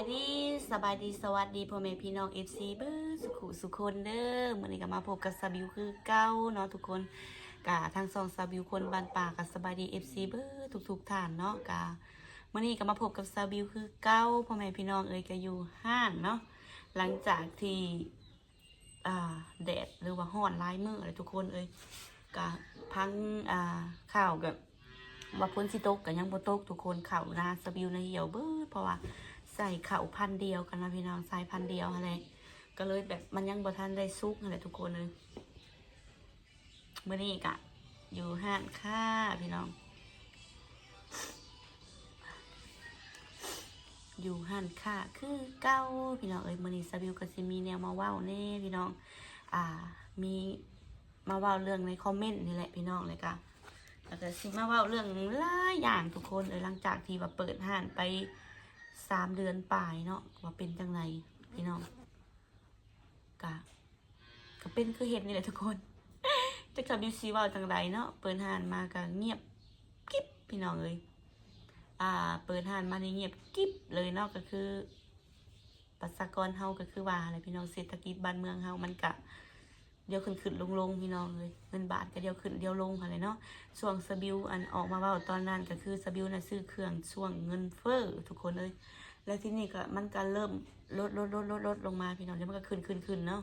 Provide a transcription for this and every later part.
ายดีสบายดีสวัสดีพ่อแม่พี่น้อง FC เบอร์สุขุสุคนเด้อมื้อนี้ก็มาพบกับซาบิวคือเก้าเนาะทุกคนกะทางสองซาบิวคนบ้านป่ากับสบายดี FC เบอร์ทุกๆท่านเนาะกะมื้อนี้ก็มาพบกับซาบิวคือเก้าพ่อแม่พี่น้องเอ้ยก็อยู่ห้านเนาะหลังจากที่อ่าแดดหรือว่าร้อนหลายมื้อเลยทุกคนเอ้ยกะพังอ่าข้าวกับว่าพ้นสิตกกับยังบ่ตกทุกคนเข่านาสบิวในเหี่ยวเบิดเพราะว่า ใส่เข่าพันเดียวกันนะพี่น้องใส่พันเดียวอะไรก็เลยแบบมันยังบ่ทันได้ซุกอะไรทุกคนเลยเมื่อนี้กะ อยู่ห้านค่าพี่น้อง อยู่ห้านค่าคือเก้าพี่น้องเอ้ยมื่อนี้สบิวก็สิมีแนวมาว้าวแน่พี่น้อง อ่า มีมาว้าวเรื่องในคอมเมนต์นี่แหละพี่น้องเลยกะแล้วก็สิมาว่าวเรื่องหลายอย่างทุกคนเลยหลังจากที่ว่าเปิดห้านไป สามเดือนปลายเนาะว่าเป็นจังไรพี่น้องกะก็เป็นคือเห็นนี่แหละทุกคนจะกับยูซีว่าจังไรเนาะเปิดหานมาก็เงียบกิ๊บพี่น้องเลยอ่า เปิดหานมานี่เงียบกิ๊บเลยเนาะก็คือประชากรเฮาก็คือว่าอะไรพี่น้องเศรษฐกิจบ้านเมืองเฮามันกะ เดี๋ยวขึ้นขึ้นลงลงพี่น้องเลยเงินบาทก็เดี๋ยวขึ้นเดี๋ยวลงอะไรเนาะช่วงสบิวอันออกมาว่าตอนนั้นก็คือสบิวน่ะซื้อเครื่องช่วงเงินเฟ้อทุกคนเลย แล้วที่นี่ก็มันก็เริ่มลดลดลดลดลดลงมาพี่น้องเดี๋ยวมันก็ขึ้นขึ้นขึ้นเนาะ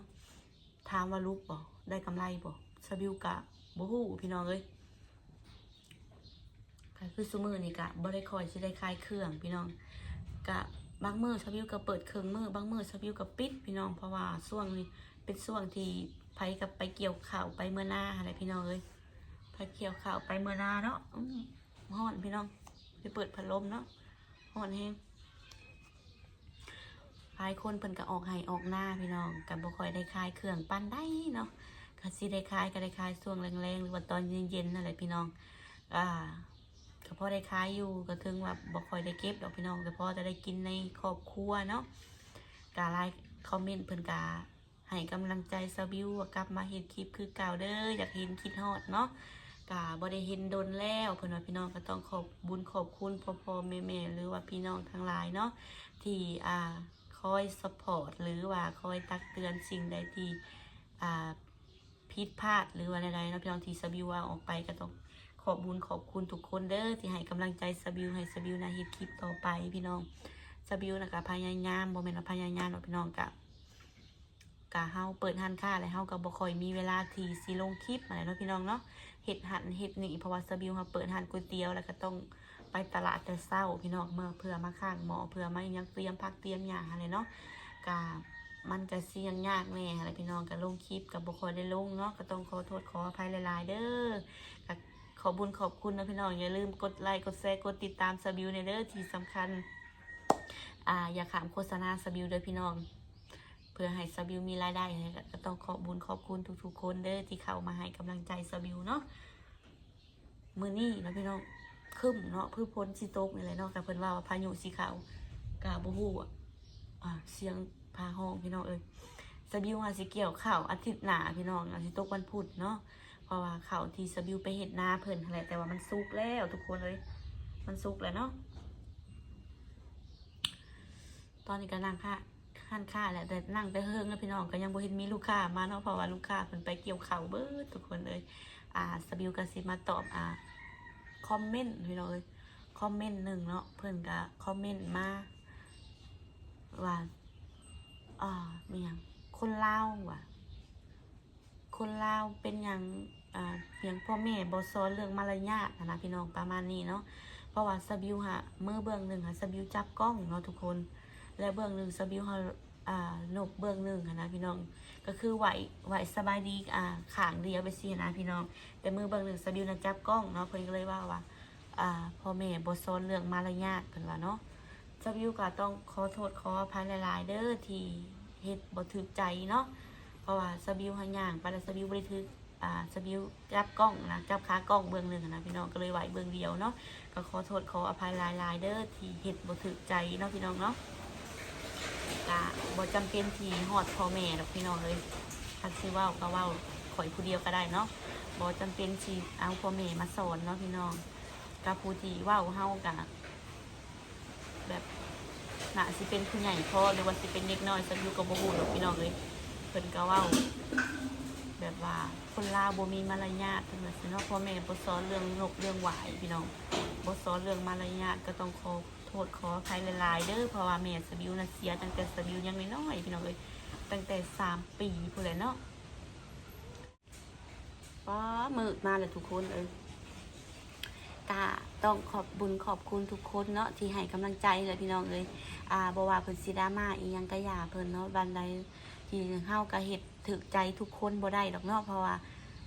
ถามว่าลูกบ่ได้กำไรบ่สบิวกะบ่ฮู้พี่น้องเลยก็คือซุมือนี่กะบ่ได้คอยสิได้คลายเครื่องพี่น้องกะบางมือสบิวก็เปิดเครื่องมือบางมือสบิวก็ปิดพี่น้องเพราะว่าช่วงนี้เป็นช่วงที่ ไปกับไปเกี่ยวข่าวไปเมื่อหน้าอะไรพี่น้องเลยไปเกี่ยวข่าวไปเมื่อหน้าเนาะอืมฮ้อนพี่น้องไปเปิดพัดลมเนาะฮ้อนแห้งหลายคนเพิ่นก็ออกไห้ออกหน้าพี่น้องกับบ่ค่อยได้คลายเครื่องปั้นได้เนาะก็สิได้คลายก็ได้คลายช่วงแรงๆหรือว่าตอนเย็นๆนั่นแหละพี่น้องอ่าก็พอได้คลายอยู่ก็ถึงว่าบ่ค่อยได้เก็บดอกพี่น้องแต่พอจะได้กินในครอบครัวเนาะกาไลค์คอมเมนต์เพิ่นกา ให้กำลังใจสบิวกลับมาเห็นคลิปคือเก่าเด้ออยากเห็นคิดฮอดเนาะกะบ่ได้เห็นโดนแล้วเพิ่นว่าพี่น้องก็ต้องขอบบุญขอบคุณพ่อพ่อแม่แม่หรือว่าพี่น้องทั้งหลายเนาะที่อ่าคอยสปอร์ตหรือว่าคอยตักเตือนสิ่งใดที่อ่าผิดพลาดหรือว่าใดๆเนาะพี่น้องที่สบิวว่าออกไปก็ต้องขอบบุญขอบคุณทุกคนเด้อที่ให้กำลังใจสบิวให้สบิวนะเฮ็ดคลิปต่อไปพี่น้องสบิวนะก็พยายามบ่แม่นว่าพยายามเนาะพี่น้องกะ กะเฮาเปิดหันค่าแล้วเฮาก็บ่ค่อยมีเวลาที่สิลงคลิปอะไรเนาะพี่น้องเนาะเฮ็ดหันเฮ็ดนี่เพราะว่าสบิวเฮาเปิดหันก๋วยเตี๋ยวแล้วก็ต้องไปตลาดแต่เช้าพี่น้องเมื่อเพื่อมาข้างหมอเพื่อมายังเตรียมพักเตรียมยาอะไรเนาะกะมันก็เสี่ยงยากแน่อะไรพี่น้องก็ลงคลิปก็บ่ค่อยได้ลงเนาะก็ต้องขอโทษขออภัยหลายๆเด้อก็ขอบุญขอบคุณนะพี่น้องอย่าลืมกดไลค์กดแชร์กดติดตามสบิวในเด้อที่สำคัญอ่าอย่าขามโฆษณาสบิวเด้อพี่น้อง พื่อให้สบิวมีรายได้ก็ต้องขอบบุญขอบคุณทุกๆคนเด้อที่เข้ามาให้กำลังใจสบิวเนาะมือนี้เนะพี่น้องคึมเนาะพืชพ้นสิตกนี่แหละเนาะกับเพิ่นว่าพายุสีขาวกาบ่ฮู้อะอ่าเสียงพาห้องพี่น้องเอ้ยสบิวอาสิเกี่ยวข้าวอาทิตย์หนาพี่น้องอาจสิตกวันพุธเนาะเพราะว่าข้าวที่สบิวไปเฮ็ดนาเพิ่นนั่นแหละแต่ว่ามันสุกแล้วทุกคนเลย มันสุกแล้วเนาะตอนนี้ก็นั่งค่ะ ข้านค่าแหละแต่นั่งไปเฮิงแล้วพี่น้องก็ยังบ่เห็นมีลูกค้ามาเนาะเพราะว่าลูกค้าเพิ่นไปเกี่ยวข้าวเบิดทุกคนเลยอ่าสบิวก็สิมาตอบอ่าคอมเมนต์พี่น้องเอ้ยคอมเมนต์หนึ่งเนาะเพิ่นก็คอมเมนต์มาว่าอ่ามีหยังคนลาวว่ะ คนลาวเป็นหยังอ่าเพียงพ่อแม่บ่สอนเรื่องมารยาทนะพี่น้องประมาณนี้เนาะเพราะว่าสบิวฮะมือเบื้องหนึ่งค่ะสบิวจับกล้องเนาะทุกคน และเบื้องหนึ่งสบิวเฮาอ่านบเบื้องหนึ่งนะพี่น้อง ก็คือไหวไหวสบายดีอ่าขางเดียวไปสินะพี่น้อง แต่มือเบื้องหนึ่งสบิวนะจับกล้องเนาะเพิ่นก็เลยว่าว่าอ่าพ่อแม่บ่สอนเรื่องมารยาทเพิ่นว่าเนาะสบิวก็ต้องขอโทษขออภัยหลายๆเด้อที่เฮ็ดบ่ถูกใจเนาะเพราะว่าสบิวหาย่างไปแล้วสบิวบ่ได้ถืออ่าสบิวจับกล้องนะจับขากล้องเบื้องหนึ่งนะพี่น้องก็เลยไหวเบื้องเดียวเนาะก็ขอโทษขออภัยหลายๆเด้อที่เฮ็ดบ่ถูกใจเนาะพี่น้องเนาะ กะบ่จำเป็นที่ฮอดพ่อแม่ดอกพี่น้องเลยทักสิเว้าก็เว้าข่อยผู้เดียวก็ได้เนาะบ่จำเป็นที่เอาพ่อแม่มาสอนเนาะพี่น้องกับผู้ที่เว้าเฮากะแบบน่าสิเป็นผู้ใหญ่พอหรือว่าสิเป็นเด็กน้อยสักอยู่กับบ่ฮู้ดอกพี่น้องเลยเพิ่นก็เว้าแบบว่าคนลาวบ่มีมารยาทเพิ่นว่าซี่เนาะพ่อแม่บ่สอนเรื่องนกเรื่องหวายพี่น้องบ่สอนเรื่องมารยาทก็ต้องขอ โทษขออภัยหลายๆเด้อเพราะว่าแม่สบิวน่ะเสียตั้งแต่สบิวยังน้อยๆพี่น้องเอ้ยตั้งแต่สามปีพุ่นแหละเนาะป้ามืดมาเลยทุกคนเอ้ยกะต้องขอบบุญขอบคุณทุกคนเนาะที่ให้กำลังใจเลยพี่น้องเลยอ่าบว่าเพิ่นสิดาม่าอียังก็อย่าเพิ่นเนาะบันไดที่เฮาก็เฮ็ดถึกใจทุกคนบ่ได้ดอกเนาะเพราะว่า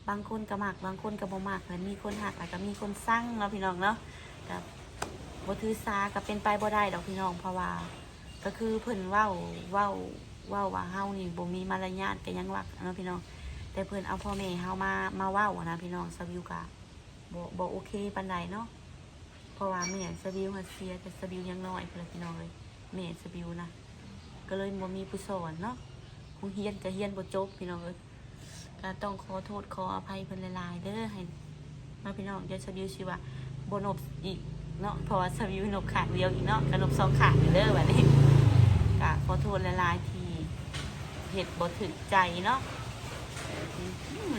บางคนก็มักบางคนก็บ่มักแล้วมีคนหักแล้วก็มีคนสั่งเนาะพี่น้องเนาะก็บ่ ถือสาก็เป็นไปบ่ได้ดอกพี่น้องเพราะว่า ก็คือเพิ่นเว้าเว้าเว้าว่าเฮานี่บ่มีมารยาทก็ยังว่าเนาะพี่น้อง แต่เพิ่นเอาพ่อแม่เฮามามาเว้านะพี่น้องสวิวกะบ่บ่โอเคปานใดเนาะเพราะว่าแม่สบิวฮัสเซียแต่สบิวยังน้อยเพิ่นพี่น้องเลยแม่สบิวนะก็เลยบ่มีผู้สอนเนาะคงเฮียนก็เฮียนบ่จบพี่น้องเอ้ยก็ต้องขอโทษขออภัยเพิ่นหลายๆเด้อให้มาพี่น้องเดี๋ยวสบิวสิว่าบ่นบอีก เนาะเพราะว่าสบิวนบขาเดียวอีกเนาะก็นบสองขางอยู่เด้อบัดนี้ก็ขอโทษหลายทีเฮ็ดบ่ถึกใจเนาะ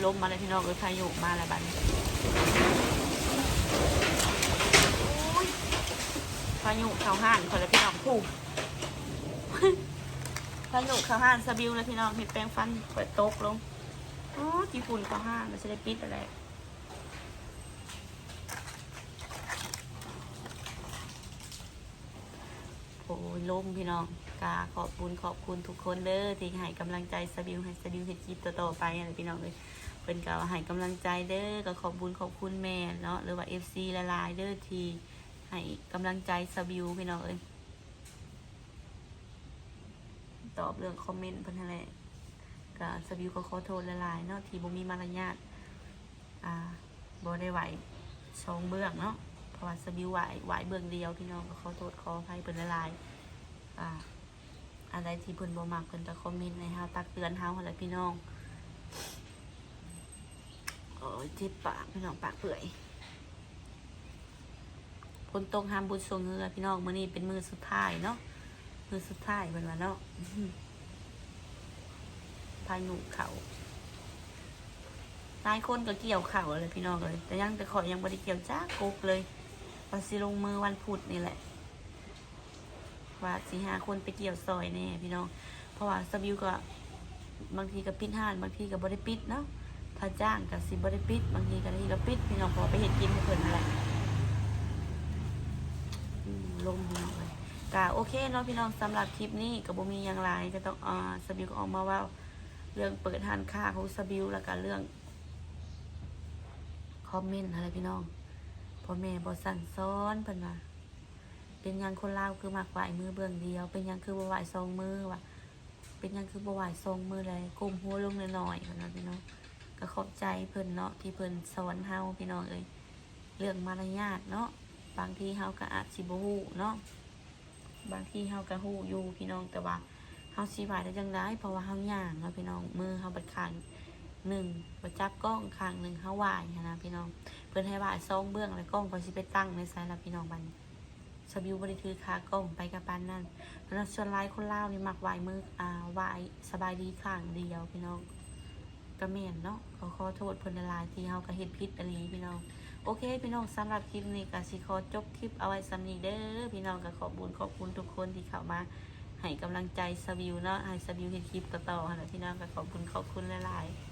ลมมาแล้วพี่น้องเอ้ยพายุมาแล้วบัดนี้พายุเข้าห้านคนละพี่น้องผูกพายุเข้าห้านสบิวแล้วพี่น้องมีแปรงฟันเปิดโต๊ะลงอ๋อกี่ฝุ่นเข้าห้านมันจะได้ปิดอะไร อ้ยลมพี่น้องกาขอบคุณขอบคุณทุกคนเด้อที่ให้กำลังใจสบิวให้สบิวเฮ็ดคลิปต่อๆไปอะไรพี่น้องเลยเป็นกาให้กำลังใจเด้อก็ขอบคุณขอบคุณแม่เนาะหรือว่า FC ละลายเด้อที่ให้กำลังใจสบิวพี่น้องเอ้ยตอบเรื่องคอมเมนต์เพันธแหละก็สบิวก็ขอโทษหลายเนาะที่บ่มีมารยาทอ่าบ่ได้ไหวสองเบื้องเนาะ ราะว่าสบิวไหวไหวเบื้องเดียวพี่น้องก็ขอโทษขออภัยเพิ่นลายอ่าอะไรที่เพิ่นบ่มักเพิ่นก็คอมเมนต์ให้เฮาตักเตือนเฮาหั่นแหละพี่น้องโอ้ยเจ็บปากพี่น้องปากเปื่อยฝนตกห้ามบุญทรงเรือพี่น้องมื้อนี้เป็นมือสุดท้ายเนาะมือสุดท้ายเป็นวันเนาะอื้อหือพายุเขาหลายคนก็เกี่ยวเข่าวเลยพี่น้องเลย แต่ยังแต่ขอยยังบ่ได้เกี่ยวจ้ากกเลย ว่าสิลงมือวันพุธนี่แหละ ว่าสิหาคนไปเกี่ยวซอยแน่พี่น้อง เพราะว่าสบิวก็บางทีก็ปิดห้านบางทีก็บ่ได้ปิดเนาะถ้าจ้างก็สิบ่ได้ปิด บางทีก็ได้ก็ปิด พี่น้องพอไปเฮ็ดกินให้เพิ่นนั่นแหละอืมลมพี่น้องเลยกะโอเคเนาะพี่น้องสำหรับคลิปนี้กับบมีอย่างไรก็ต้องอ่าสบิวก็ออกมาว่า เรื่องเปิดทานค่าของสบิวแล้วก็เรื่องคอมเมนต์อะไรพี่น้อง พ่อแม่บ่สั่งซ้อนเพิ่นว่าเป็นยังคนลาวคือมักไหวมือเบื้องเดียว เป็นยังคือบ่ไหวสองมือว่ะเป็นยังคือบ่ไหวสองมือเลยก้มหัวลงหน่อยๆเพิ่นว่าพี่น้องก็ขอบใจเพิ่นเนาะที่เพิ่นสอนเฮาพี่น้องเอ้ยเรื่องมารยาทเนาะบางทีเฮาก็อาจสิบ่ฮู้เนาะบางทีเฮาก็ฮู้อยู่พี่น้องแต่ว่าเฮาสิว่าได้จังไดเพราะว่าเฮาย่างเนาะพี่น้องมือเฮาบัดข้างหนึ่งบ่จับกล้องข้างหนึ่งเฮาวายหั้นนะพี่น้อง เพิ่อนให้ว่ายซองเบื้องแล้วกล้องก็สิไปตั้งในไสล่ะพี่น้องบันสบิวบ่ได้ถือขากล้องไปกับปานนั้นแล้วส่วนหลายคนเล่าวนี่มักวายมืออ่าวายสบายดีข้างเดียวพี่น้องก็แม่นเนาะขอขอโทษเพิ่นลายที่เฮาก็เฮ็ดผิดอีหลีพี่น้องโอเค พี่น้องสำหรับคลิปนี้ก็สิขอจบคลิปเอาไว้สำนีเด้อพี่น้องก็ขอบคุญขอบคุณทุกคนที่เข้ามาให้กำลังใจสวิวเนาะให้สวิวเห็นคลิปต่อๆนะพี่น้องก็ขอบคุณขอบคุณหลายๆ